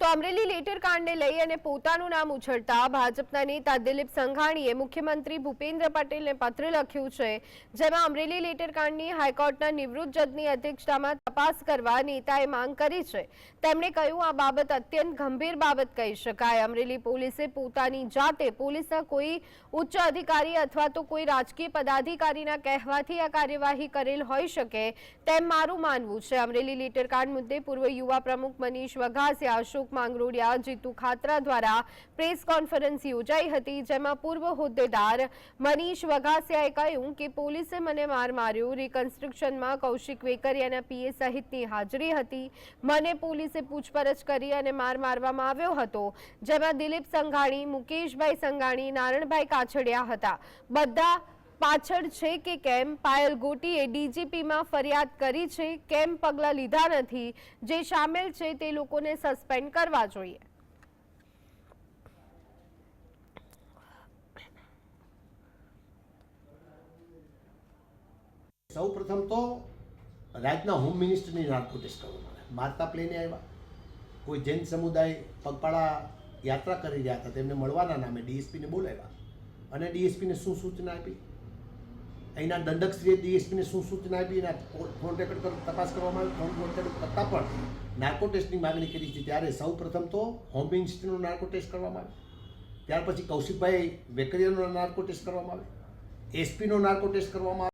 તો અમરેલી લેટર કાંડને લઈ અને પોતાનું નામ ઉછળતા ભાજપના નેતા દિલીપ સંઘાણીએ મુખ્યમંત્રી ભૂપેન્દ્ર પટેલને પત્ર લખ્યું છે, જેમાં અમરેલી લેટર કાંડની હાઈકોર્ટના નિવૃત્ત જજની અધ્યક્ષતામાં તપાસ કરવા નેતાએ માંગ કરી છે. તેમણે કહ્યું, આ બાબત અત્યંત ગંભીર બાબત કહી શકાય. અમરેલી પોલીસે પોતાની જાતે પોલીસના કોઈ ઉચ્ચ અધિકારી અથવા તો કોઈ રાજકીય પદાધિકારીના કહેવાથી આ કાર્યવાહી કરેલ હોઈ શકે તેમ મારું માનવું છે. અમરેલી લેટર કાંડ મુદ્દે પૂર્વ યુવા પ્રમુખ મનીષ વઘાસે અશોક માંગરોડિયા જીતુ ખાતરા દ્વારા પ્રેસ કોન્ફરન્સ યોજાઈ હતી, જેમાં પૂર્વ હોદ્દેદાર મનીષ વઘાસિયાએ કહ્યું કે પોલીસે મને માર માર્યો રિકન્સ્ટ્રક્શનમાં કૌશિક વેકરિયાના પીએ સહિતની હાજરી હતી. મને પોલીસે પૂછપરછ કરી અને માર મારવામાં આવ્યો હતો, જેમાં દિલીપ સંઘાણી, મુકેશભાઈ સંઘાણી, નારણભાઈ કાછડિયા હતા. બધા પાછળ છે કે કેમ પાયલ ગોટીએ ડીજીપીમાં ફરિયાદ કરી છે, કેમ પગલાં લીધા નથી, જે સામેલ છે તે લોકોને સસ્પેન્ડ કરવા જોઈએ. સૌ પ્રથમ તો રાજ્યના હોમ મિનિસ્ટરની નાર્કો ટેસ્ટ કરવામાં આવે મારતા પ્લેને આવ્યા. કોઈ જૈન સમુદાય પગપાળા યાત્રા કરી રહ્યા હતા, તેમને મળવાના નામે ડીએસપીને બોલાવ્યા. અને ડીએસપીને શું સૂચના આપી? અહીંના દંડકશ્રીએ ડીએસપીને શું સૂચના આપી એના ફોન રેકોર્ડ પર તપાસ કરવામાં આવી, ફોન રેકોર્ડ કરતાં પણ નાર્કો ટેસ્ટની માગણી કરી હતી ત્યારે સૌ પ્રથમ તો હોમ મિનિસ્ટ્રીનો નાર્કો ટેસ્ટ કરવામાં આવે. ત્યાર પછી કૌશિકભાઈ વેકરિયાનો નાર્કો ટેસ્ટ કરવામાં આવે. એસપીનો નાર્કો ટેસ્ટ કરવામાં